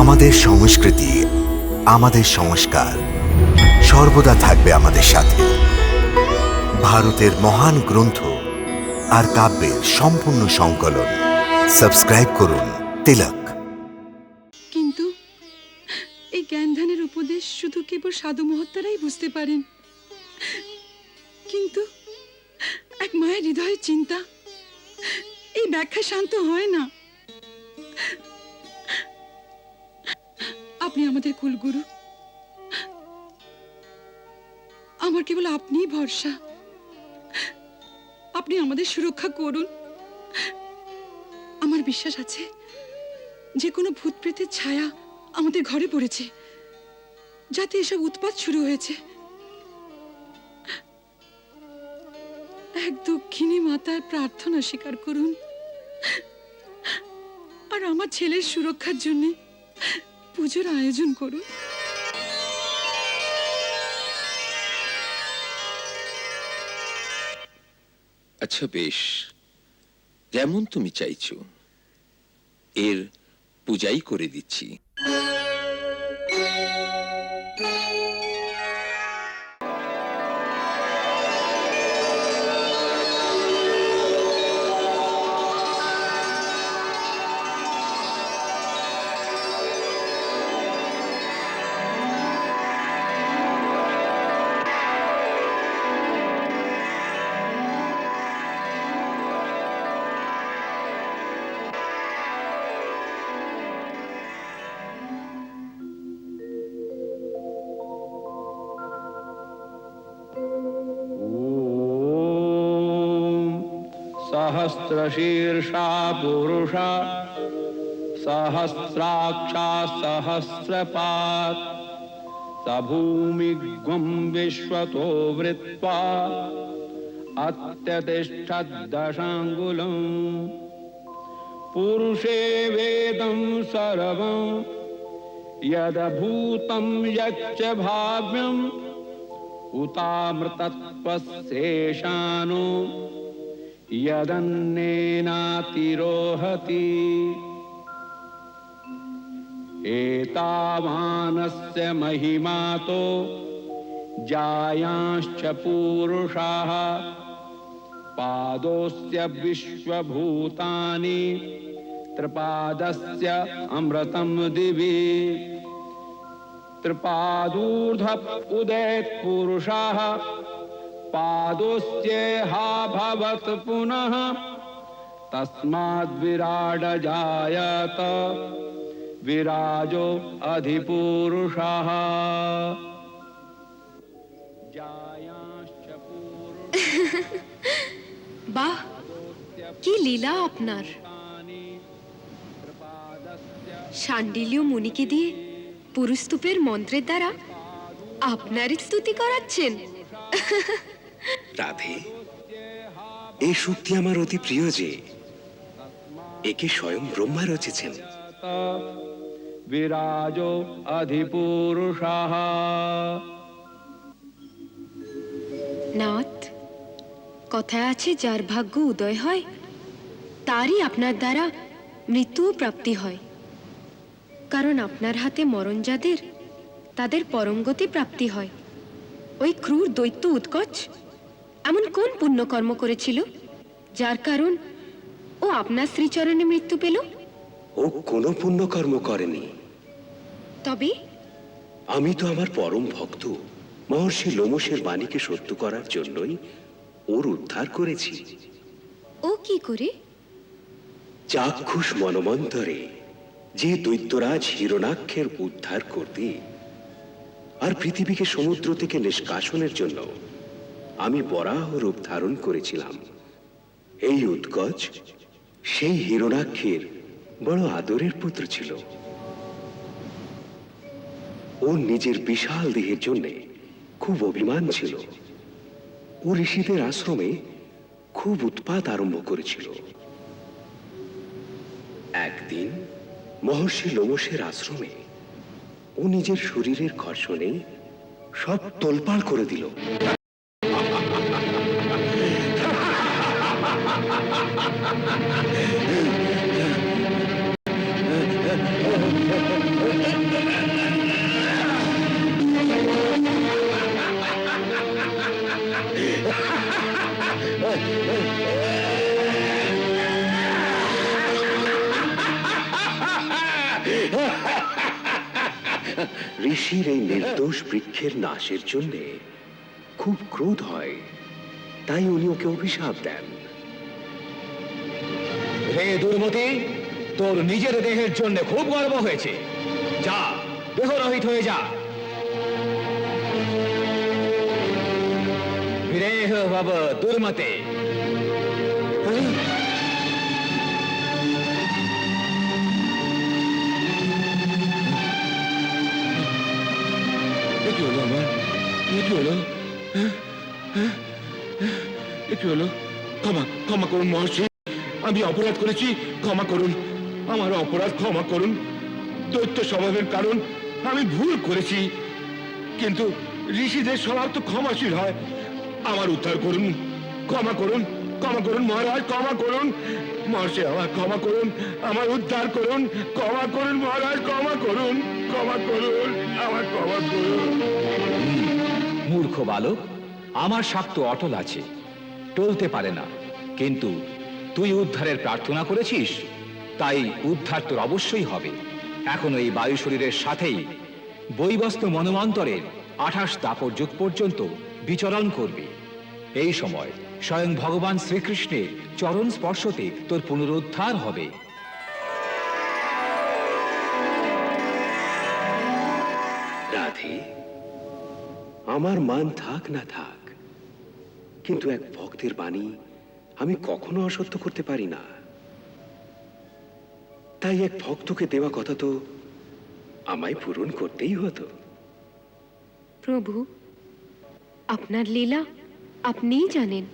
আমাদের সংস্কৃতি, আমাদের সংস্কার সর্বদা থাকবে আমাদের সাথে। ভারতের মহান গ্রন্থ আর কাব্যের সম্পূর্ণ সংকলন। সাবস্ক্রাইব করুন তিলক। কিন্তু এই জ্ঞানধানের উপদেশ শুধু কেবল সাধু মহাত্মারাই বুঝতে পারেন। কিন্তু এক মায়ের হৃদয়ের চিন্তা, এই ব্যাখ্যা শান্ত হয় না। আপনি আমাদের কুলগুরু। আমার কেবল আপনিই ভরসা। আপনি আমাদের সুরক্ষা করুন। আমার বিশ্বাস আছে, যে কোনো ভূত প্রেতের ছায়া আমাদের ঘরে পড়েছে। যাতে এসব উৎপাত শুরু হয়েছে। এক দক্ষিণী মাতার প্রার্থনা স্বীকার করুন। আর আমার ছেলের সুরক্ষার জন্য পুজোর আয়োজন করুন। আচ্ছা বেশ। যেমন তুমি চাইছো। এর পূজাই করে দিচ্ছি। सहस्रशीर्षा पुरुषा सहस्राक्षा सहस्रपात् स भूमिग्वं विश्वतो वृत्वा अत्यतिष्ठद्दशाङ्गुलम् पुरुषे वेदं सर्वं यदभूतं यच्च भाव्यम् उतामृतत्वशेषानो यदन्नेनातिरोहति। एतावानस्य महिमातो जायांश्च पूरुषाः। पादोऽस्य विश्वभूतानि त्रिपादस्य अमृतं दिवि। त्रिपादूर्ध उदेत् पुरुषः पादोस्त्येहा भवत् पुनः तस्माद्विराड जायत विराजो अधिपुरुषः जायांश्च पुरुषानि বাহ কি লীলা আপনার त्रिपादस्य শান্ডিলীয় মুনিকে দিয়ে পুরুস্তূপের মন্ত্রের দ্বারা আপনারই স্তুতি করাচ্ছেন রাধে এই সূক্তি আমার অতি প্রিয় যে একে স্বয়ং ব্রহ্মা রচেছেন। বিরাজ অধিপুরুষাহ নাথ কথায় আছে যার ভাগ্য উদয় হয় তারই আপনার দ্বারা মৃত্যু প্রাপ্তি হয়। কারণ আপনার হাতে মরণ যাদের তাদের পরমগতি প্রাপ্তি হয়। ওই ক্রুর দৈত্য উৎকচ এমন কোন পুণ্যকর্ম করেছিল যার কারণ ও আপনার শ্রীচরণে মৃত্যু পেল? ও কোনো পুণ্যকর্ম করেনি। তবে? আমি তো আমার পরম ভক্ত। মহর্ষি লোমসের বাণীকে সত্য করার জন্যই ওর উদ্ধার করেছি। ও কি করে? চাক্ষুষ মনমন্তরে যে দৈত্যরাজ হিরণাক্ষের উদ্ধার করতে আর পৃথিবীকে সমুদ্র থেকে নিষ্কাশনের জন্য আমি বরাহ রূপ ধারণ করেছিলাম। এই উৎকচ, সেই হিরণাক্ষের বড় আদরের পুত্র ছিল। ওর নিজের বিশাল দেহের জন্য খুব অভিমান ছিল। ও ঋষিদের আশ্রমে খুব উৎপাত আরম্ভ করেছিল। একদিন মহর্ষি লোমসের আশ্রমে ও নিজের শরীরের ঘর্ষণে সব তোলপাড় করে দিল। ঋষির এই নির্দোষ বৃক্ষের নাশের জন্য খুব ক্রোধ হয়। তাই উনি ওকে অভিশাপ দেন। হে দুর্মতি, তোর নিজের দেহের জন্য খুব গর্ব হয়েছে। যা, দেহরহিত হয়ে যা। বিরেহ ভব দুর্মতে। কি হলো। ক্ষমা ক্ষমা করুন মহর্ষি। আমি অপরাধ করেছি, ক্ষমা করুন। আমার অপরাধ ক্ষমা করুন। দৈত্য স্বভাবের কারণ আমি ভুল করেছি। কিন্তু ঋষিদের স্বভাব তো ক্ষমাশীল হয়। আমার উদ্ধার করুন। ক্ষমা করুন। ক্ষমা করুন মহারাজ, ক্ষমা করুন। মহর্ষি আমার ক্ষমা করুন। আমার উদ্ধার করুন। ক্ষমা করুন মহারাজ, ক্ষমা করুন। ক্ষমা করুন আমার ক্ষমা করুন। মূর্খ বালক, আমার তো অটল আছে। টলতে পারে না। কিন্তু তুই উদ্ধারের প্রার্থনা করেছিস? তাই উদ্ধার তোর অবশ্যই হবে। এখন এই বায়ু শরীরের সাথেই বৈবস্ত মনমান্তরের আঠাশ দাপর যুগ পর্যন্ত বিচরণ করবি। এই সময় স্বয়ং ভগবান শ্রীকৃষ্ণের চরণ স্পর্শতে তোর পুনরুদ্ধার হবে। আমার মান থাক না থাক। কিন্তু এক ভক্তের বাণী আমি কখনো অসত্য করতে পারি না। তাই এক ভক্তকে দেওয়া কথা তো আমায় পূরণ করতেই হতো। প্রভু, আপনার লীলা আপনিই জানেন।